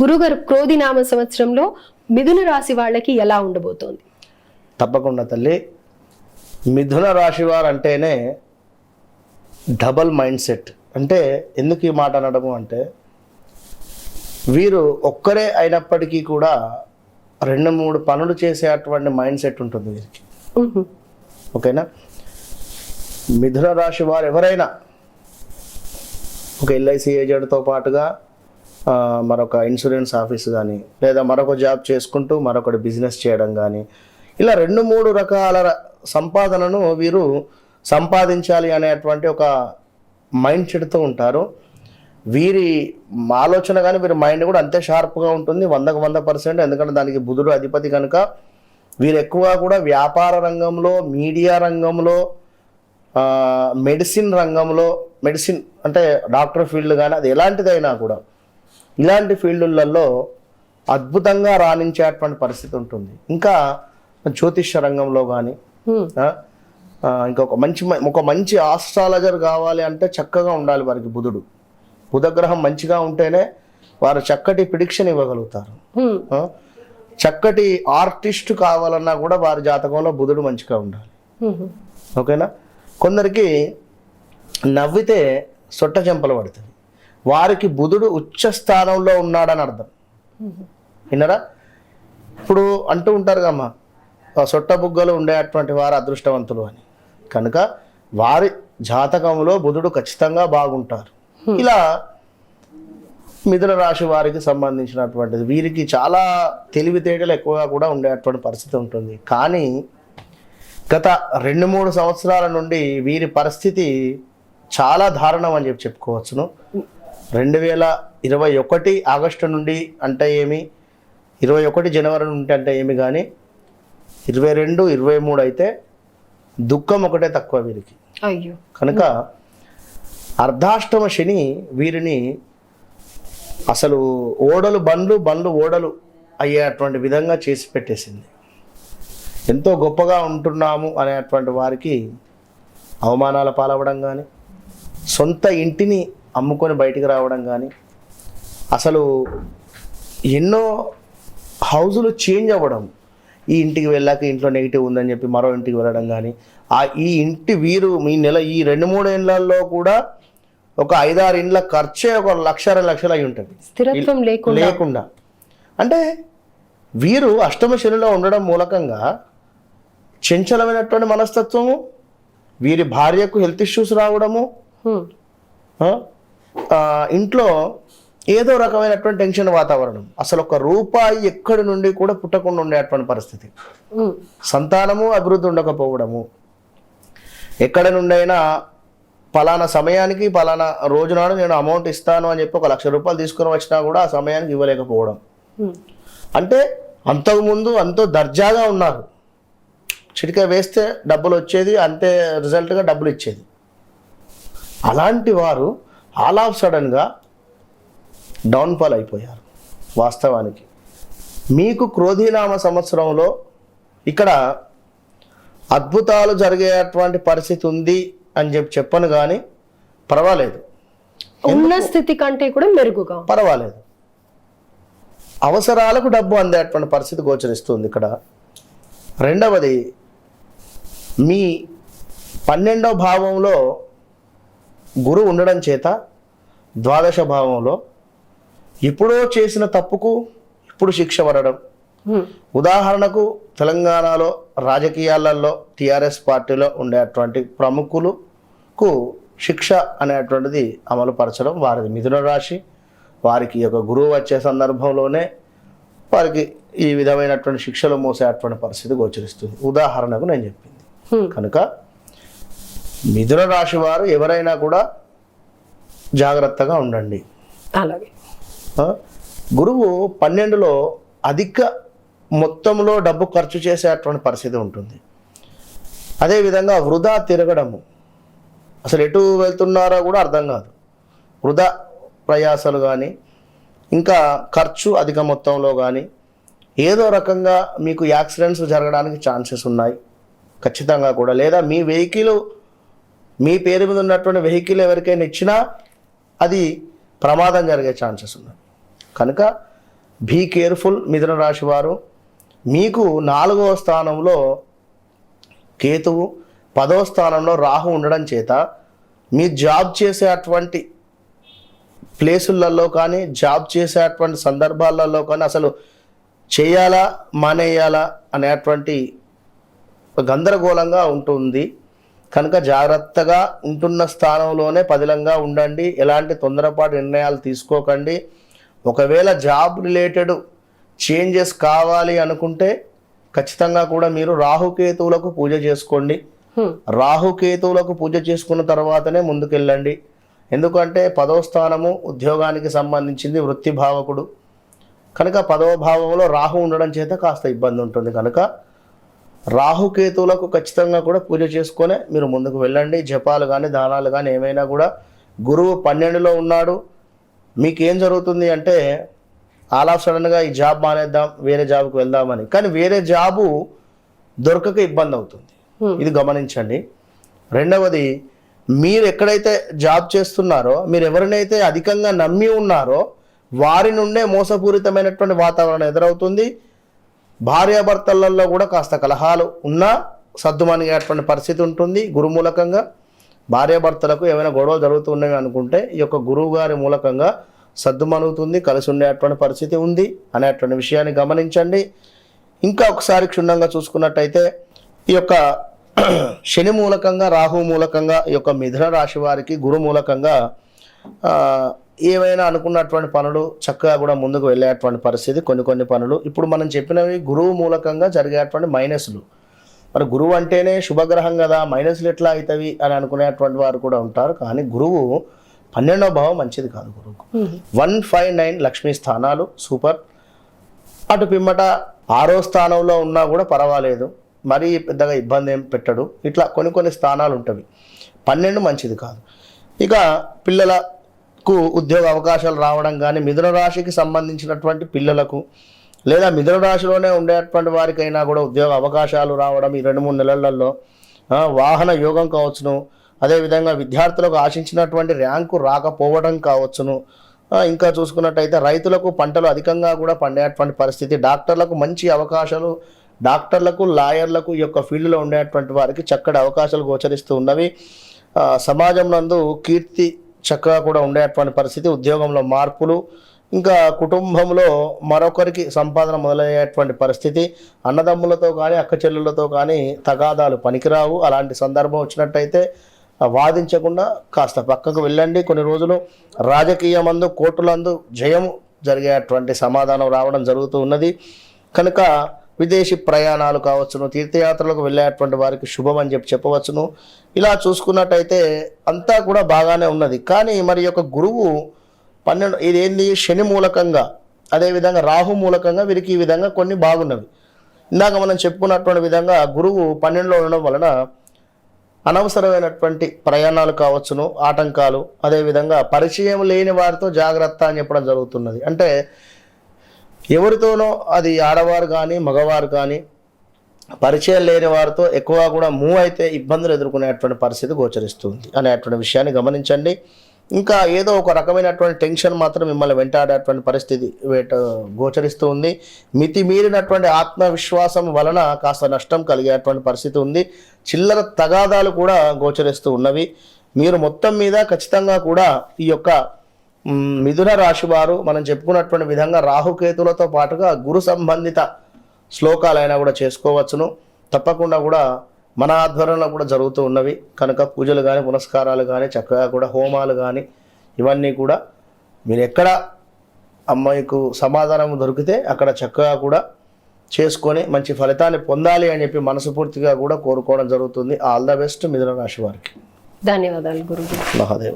గురుగారు క్రోధినామ సంవత్సరంలో మిథున రాశి వాళ్ళకి ఎలా ఉండబోతోంది? తప్పకుండా తల్లి. మిథున రాశి వారు అంటేనే డబల్ మైండ్ సెట్. అంటే ఎందుకు ఈ మాట అనడము అంటే వీరు ఒక్కరే అయినప్పటికీ కూడా రెండు మూడు పనులు చేసేటువంటి మైండ్ సెట్ ఉంటుంది వీరికి. ఓకేనా? మిథున రాశి వారు ఎవరైనా ఒక ఎల్ఐసి ఏజెంట్తో పాటుగా మరొక ఇన్సూరెన్స్ ఆఫీస్ కానీ లేదా మరొక జాబ్ చేసుకుంటూ మరొకటి బిజినెస్ చేయడం కానీ ఇలా రెండు మూడు రకాల సంపాదనను వీరు సంపాదించాలి అనేటువంటి ఒక మైండ్ సెట్తో ఉంటారు. వీరి ఆలోచన కానీ వీరి మైండ్ కూడా అంతే షార్ప్గా ఉంటుంది వందకు వంద పర్సెంట్ ఎందుకంటే దానికి బుధుడు అధిపతి కనుక వీరు ఎక్కువ కూడా వ్యాపార రంగంలో మీడియా రంగంలో మెడిసిన్ రంగంలో మెడిసిన్ అంటే డాక్టర్ ఫీల్డ్ కానీ అది ఎలాంటిదైనా కూడా ఇలాంటి ఫీల్డులలో అద్భుతంగా రాణించేటువంటి పరిస్థితి ఉంటుంది. ఇంకా జ్యోతిష్య రంగంలో కానీ. ఇంకొక మంచి ఒక మంచి ఆస్ట్రాలజర్ కావాలి అంటే చక్కగా ఉండాలి వారికి బుధుడు. బుధగ్రహం మంచిగా ఉంటేనే వారు చక్కటి ప్రిడిక్షన్ ఇవ్వగలుగుతారు. చక్కటి ఆర్టిస్ట్ కావాలన్నా కూడా వారి జాతకంలో బుధుడు మంచిగా ఉండాలి. ఓకేనా? కొందరికి నవ్వితే సొట్ట చెంపలు పడుతుంది వారికి బుధుడు ఉచ్చ స్థానంలో ఉన్నాడని అర్థం. విన్నరా? ఇప్పుడు అంటూ ఉంటారు కమ్మా సొట్ట బుగ్గలు ఉండేటువంటి వారు అదృష్టవంతులు అని. కనుక వారి జాతకంలో బుధుడు ఖచ్చితంగా బాగుంటారు. ఇలా మిథున రాశి వారికి సంబంధించినటువంటిది. వీరికి చాలా తెలివితేటలు ఎక్కువగా కూడా ఉండేటువంటి పరిస్థితి ఉంటుంది. కానీ గత రెండు మూడు సంవత్సరాల నుండి వీరి పరిస్థితి చాలా దారుణం అని చెప్పి చెప్పుకోవచ్చును. రెండు వేల ఇరవై ఒకటి ఆగస్టు నుండి అంటే ఏమి? ఇరవై ఒకటి జనవరి నుండి అంటే ఏమి కానీ? ఇరవై రెండు ఇరవై మూడు అయితే దుఃఖం ఒకటే తక్కువ వీరికి. అయ్యో. కనుక అర్ధాష్టమ శని వీరిని అసలు ఓడలు బండ్లు బండ్లు ఓడలు అయ్యేటువంటి విధంగా చేసి పెట్టేసింది. ఎంతో గొప్పగా ఉంటున్నాము అనేటువంటి వారికి అవమానాల పాలవడం కానీ సొంత ఇంటిని అమ్ముకొని బయటికి రావడం కానీ అసలు ఎన్నో హౌజులు చేంజ్ అవ్వడం. ఈ ఇంటికి వెళ్ళాక ఇంట్లో నెగిటివ్ ఉందని చెప్పి మరో ఇంటికి వెళ్ళడం కానీ ఆ ఈ ఇంటి వీరు మీ నెల ఈ రెండు మూడు ఏళ్ళల్లో కూడా ఒక ఐదారు ఇండ్ల ఖర్చే ఒక లక్ష లక్షలు అయి ఉంటుంది. స్థిరత్వం లేకుండా. లేకుండా. అంటే వీరు అష్టమ శనిలో ఉండడం మూలకంగా చంచలమైనటువంటి మనస్తత్వము వీరి భార్యకు హెల్త్ ఇష్యూస్ రావడము ఇంట్లో ఏదో రకమైనటువంటి టెన్షన్ వాతావరణం. అసలు ఒక రూపాయి ఎక్కడి నుండి కూడా పుట్టకుండా ఉండేటువంటి పరిస్థితి. సంతానము అభివృద్ధి ఉండకపోవడము. ఎక్కడ నుండైనా పలానా సమయానికి పలానా రోజు నాడు నేను అమౌంట్ ఇస్తాను అని చెప్పి ఒక లక్ష రూపాయలు తీసుకుని వచ్చినా కూడా ఆ సమయానికి ఇవ్వలేకపోవడం. అంటే అంతకుముందు అంతో దర్జాగా ఉన్నారు. చిటిక వేస్తే డబ్బులు వచ్చేది అంతే రిజల్ట్గా డబ్బులు ఇచ్చేది. అలాంటి వారు ఆల్ ఆఫ్ సడన్గా డౌన్ఫాల్ అయిపోయారు వాస్తవానికి. మీకు క్రోధీనామ సంవత్సరంలో ఇక్కడ అద్భుతాలు జరిగేటువంటి పరిస్థితి ఉంది అని చెప్పి చెప్పను కానీ పర్వాలేదు. ఉన్న స్థితి కంటే కూడా మెరుగుగా. పర్వాలేదు. అవసరాలకు డబ్బు అందేటువంటి పరిస్థితి గోచరిస్తుంది ఇక్కడ. రెండవది మీ పన్నెండవ భావంలో గురువు ఉండడం చేత ద్వాదశ భావంలో ఎప్పుడో చేసిన తప్పుకు ఇప్పుడు శిక్ష పడడం. ఉదాహరణకు తెలంగాణలో రాజకీయాలలో టిఆర్ఎస్ పార్టీలో ఉండేటువంటి ప్రముఖులకు శిక్ష అనేటువంటిది అమలు పరచడం వారిది మిథున రాశి వారికి యొక్క గురువు వచ్చే సందర్భంలోనే వారికి ఈ విధమైనటువంటి శిక్షలు మోసేటువంటి పరిస్థితి గోచరిస్తుంది ఉదాహరణకు నేను చెప్పింది. కనుక మిథున రాశి వారు ఎవరైనా కూడా జాగ్రత్తగా ఉండండి. అలాగే? గురువు పన్నెండులో అధిక మొత్తంలో డబ్బు ఖర్చు చేసేటువంటి పరిస్థితి ఉంటుంది. అదేవిధంగా వృధా తిరగడము. అసలు ఎటు వెళ్తున్నారో కూడా అర్థం కాదు. వృధా ప్రయాసాలు కానీ ఇంకా ఖర్చు అధిక మొత్తంలో కానీ ఏదో రకంగా మీకు యాక్సిడెంట్స్ జరగడానికి ఛాన్సెస్ ఉన్నాయి. ఖచ్చితంగా కూడా. లేదా మీ వెహికల్ మీ పేరు మీద ఉన్నటువంటి వెహికల్ ఎవరికైనా ఇచ్చినా అది ప్రమాదం జరిగే ఛాన్సెస్ ఉన్నాయి. కనుక బీ కేర్ఫుల్ మిథున రాశి వారు. మీకు నాలుగవ స్థానంలో కేతువు పదవ స్థానంలో రాహు ఉండడం చేత మీ జాబ్ చేసేటువంటి ప్లేసులలో కానీ జాబ్ చేసేటువంటి సందర్భాలలో కానీ అసలు చేయాలా మానేయాలా అనేటువంటి గందరగోళంగా ఉంటుంది కనుక జాగ్రత్తగా ఉంటున్న స్థానంలోనే పదిలంగా ఉండండి. ఎలాంటి తొందరపాటు నిర్ణయాలు తీసుకోకండి. ఒకవేళ జాబ్ రిలేటెడ్ చేంజెస్ కావాలి అనుకుంటే ఖచ్చితంగా కూడా మీరు రాహుకేతువులకు పూజ చేసుకోండి. రాహుకేతువులకు పూజ చేసుకున్న తర్వాతనే ముందుకెళ్ళండి. ఎందుకంటే పదవ స్థానము ఉద్యోగానికి సంబంధించింది వృత్తి భావకుడు. కనుక పదవ భావంలో రాహు ఉండడం చేత కాస్త ఇబ్బంది ఉంటుంది కనుక రాహుకేతువులకు ఖచ్చితంగా కూడా పూజ చేసుకొని మీరు ముందుకు వెళ్ళండి. జపాలు కానీ దానాలు కానీ ఏమైనా కూడా గురువు పన్నెండులో ఉన్నాడు. మీకేం జరుగుతుంది అంటే ఆల్ ఆఫ్ సడన్గా ఈ జాబ్ మానేద్దాం వేరే జాబ్కి వెళ్దామని. కానీ వేరే జాబు దొరకక ఇబ్బంది అవుతుంది. ఇది గమనించండి. రెండవది మీరు ఎక్కడైతే జాబ్ చేస్తున్నారో మీరు ఎవరినైతే అధికంగా నమ్మి ఉన్నారో వారి నుండే మోసపూరితమైనటువంటి వాతావరణం ఎదురవుతుంది. భార్యాభర్తలలో కూడా కాస్త కలహాలు ఉన్నా సర్దుమనిగేటువంటి పరిస్థితి ఉంటుంది. గురు మూలకంగా భార్యాభర్తలకు ఏమైనా గొడవలు జరుగుతున్నాయి అనుకుంటే ఈ యొక్క గురువు గారి మూలకంగా సర్దుమనుగుతుంది కలిసి ఉండేటువంటి పరిస్థితి ఉంది అనేటువంటి విషయాన్ని గమనించండి. ఇంకా ఒకసారి క్షుణ్ణంగా చూసుకున్నట్టయితే ఈ యొక్క శని మూలకంగా రాహు మూలకంగా ఈ యొక్క మిథున రాశి వారికి గురు మూలకంగా ఆ, ఏవైనా అనుకున్నటువంటి పనులు చక్కగా కూడా ముందుకు వెళ్ళేటువంటి పరిస్థితి కొన్ని కొన్ని పనులు. ఇప్పుడు మనం చెప్పినవి గురువు మూలకంగా జరిగేటువంటి మైనస్లు. మరి గురువు అంటేనే శుభగ్రహం కదా మైనస్లు ఎట్లా అవుతాయి అని అనుకునేటువంటి వారు కూడా ఉంటారు. కానీ గురువు పన్నెండవ భావం మంచిది కాదు గురువుకు. వన్ ఫైవ్ నైన్ లక్ష్మీ స్థానాలు సూపర్. అటు పిమ్మట ఆరో స్థానంలో ఉన్నా కూడా పర్వాలేదు. మరీ పెద్దగా ఇబ్బంది ఏం పెట్టడు. ఇట్లా కొన్ని కొన్ని స్థానాలు ఉంటవి. పన్నెండు మంచిది కాదు. ఇక కు ఉద్యోగ అవకాశాలు రావడం కానీ మిథున రాశికి సంబంధించినటువంటి పిల్లలకు లేదా మిథున రాశిలోనే ఉండేటువంటి వారికైనా కూడా ఉద్యోగ అవకాశాలు రావడం ఈ రెండు మూడు నెలలలో వాహన యోగం కావచ్చును. అదేవిధంగా విద్యార్థులకు ఆశించినటువంటి ర్యాంకు రాకపోవడం కావచ్చును. ఇంకా చూసుకున్నట్టయితే రైతులకు పంటలు అధికంగా కూడా పండేటువంటి పరిస్థితి. డాక్టర్లకు మంచి అవకాశాలు డాక్టర్లకు లాయర్లకు ఈ యొక్క ఫీల్డ్లో ఉండేటువంటి వారికి చక్కటి అవకాశాలు గోచరిస్తూ ఉన్నవి. సమాజం నందు కీర్తి చక్కగా కూడా ఉండేటువంటి పరిస్థితి ఉద్యోగంలో మార్పులు ఇంకా కుటుంబంలో మరొకరికి సంపాదన మొదలయ్యేటువంటి పరిస్థితి అన్నదమ్ములతో కానీ అక్క చెల్లెళ్ళతో కానీ తగాదాలు పనికిరావు. అలాంటి సందర్భం వచ్చినట్టయితే వాదించకుండా కాస్త పక్కకు వెళ్ళండి. కొన్ని రోజులు రాజకీయమందు కోర్టులందు జయం జరిగేటువంటి సమాధానం రావడం జరుగుతూ ఉన్నది. కనుక విదేశీ ప్రయాణాలు కావచ్చును తీర్థయాత్రలకు వెళ్ళేటువంటి వారికి శుభం అని చెప్పి చెప్పవచ్చును. ఇలా చూసుకున్నట్టయితే అంతా కూడా బాగానే ఉన్నది. కానీ మరి యొక్క గురువు పన్నెండు ఇదేంది శని మూలకంగా అదేవిధంగా రాహు మూలకంగా వీరికి ఈ విధంగా కొన్ని బాగున్నవి. ఇందాక మనం చెప్పుకున్నటువంటి విధంగా గురువు పన్నెండులో ఉండడం వలన అనవసరమైనటువంటి ప్రయాణాలు కావచ్చును ఆటంకాలు అదేవిధంగా పరిచయం లేని వారితో జాగ్రత్త అని చెప్పడం జరుగుతున్నది. అంటే ఎవరితోనో అది ఆడవారు కానీ మగవారు కానీ పరిచయం లేని వారితో ఎక్కువ కూడా మూవ్ అయితే ఇబ్బందులు ఎదుర్కొనేటువంటి పరిస్థితి గోచరిస్తుంది. అనేటువంటి విషయాన్ని గమనించండి. ఇంకా ఏదో ఒక రకమైనటువంటి టెన్షన్ మాత్రం మిమ్మల్ని వెంటాడేటువంటి పరిస్థితి వేట గోచరిస్తూ ఉంది. మితిమీరినటువంటి ఆత్మవిశ్వాసం వలన కాస్త నష్టం కలిగేటువంటి పరిస్థితి ఉంది. చిల్లర తగాదాలు కూడా గోచరిస్తూ ఉన్నవి. మీరు మొత్తం మీద ఖచ్చితంగా కూడా ఈ యొక్క మిథున రాశి వారు మనం చెప్పుకున్నటువంటి విధంగా రాహుకేతులతో పాటుగా గురు సంబంధిత శ్లోకాలైనా కూడా చేసుకోవచ్చును. తప్పకుండా కూడా మన ఆధ్వర్యంలో కూడా జరుగుతూ ఉన్నవి. కనుక పూజలు కానీ పునస్కారాలు కానీ చక్కగా కూడా హోమాలు కానీ ఇవన్నీ కూడా మీరు ఎక్కడ అమ్మాయికు సమాధానం దొరికితే అక్కడ చక్కగా కూడా చేసుకొని మంచి ఫలితాన్ని పొందాలి అని చెప్పి మనస్ఫూర్తిగా కూడా కోరుకోవడం జరుగుతుంది. ఆల్ ద బెస్ట్ మిథున రాశి వారికి. ధన్యవాదాలు గురుజీ. మహాదేవ్.